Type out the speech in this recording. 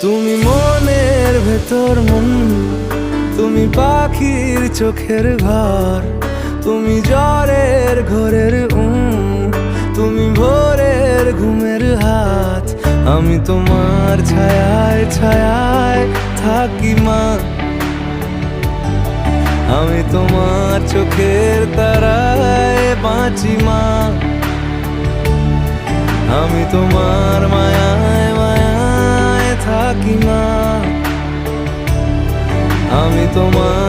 তুমি মনের ভেতর মন, তুমি পাখির চোখের ঘর, তুমি জ্বরের ঘরের উম, তুমি ভোরের ঘুমের হাত। আমি তোমার ছায়ায় ছায়ায় থাকি মা। আমি তোমার চোখের তারায় বাঁচি মা। আমি তোমার মায়ায় মায়ায় থাকি মা আমি তোমার